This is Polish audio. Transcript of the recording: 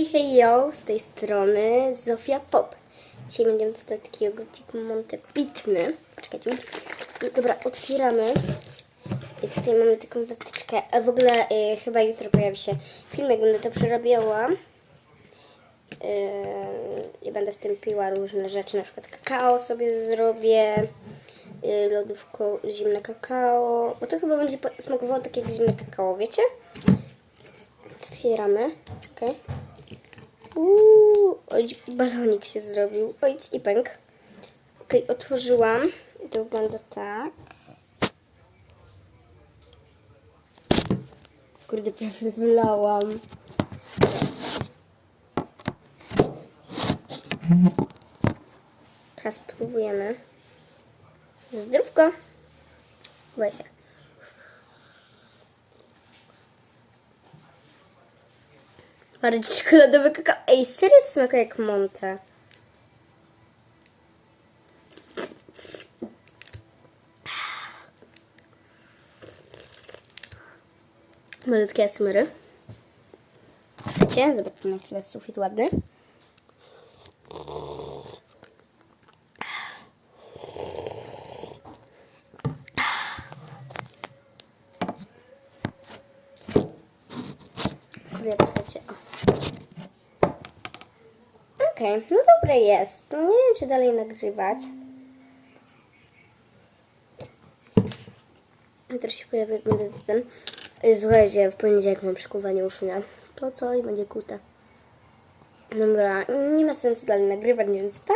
Hej, hej, yo, z tej strony Zofia Pop. Dzisiaj będziemy testować takiego gocik Monte Pitny. Czekajcie. I dobra, otwieramy. I tutaj mamy taką zatyczkę. A w ogóle y, chyba jutro pojawi się film, jak będę to przerabiała. Yy, I będę w tym piła różne rzeczy, na przykład kakao sobie zrobię. Yy, lodówką zimne kakao. Bo to chyba będzie smakowało tak jak zimne kakao, wiecie? Otwieramy. Okej. Uuu, oj, balonik się zrobił. Oj, i pęk. Okej, otworzyłam. To wygląda tak. Kurde, prawie wylałam. Teraz spróbujemy. Zdrówko. Weź. Bardziej czekoladowy kakao. Ej, serio to smakuje jak Monte. Malutkie smyry. Wiecie, zobaczmy na chwilę sufit ładny. Czekajcie. O. Okej, no dobre jest. No nie wiem, czy dalej nagrywać. Teraz się pojawi, jak będę ten... Y, Słuchajcie, w poniedziałek mam przykuwanie uszu, nie? To co i będzie kute. Dobra, nie ma sensu dalej nagrywać, więc pa!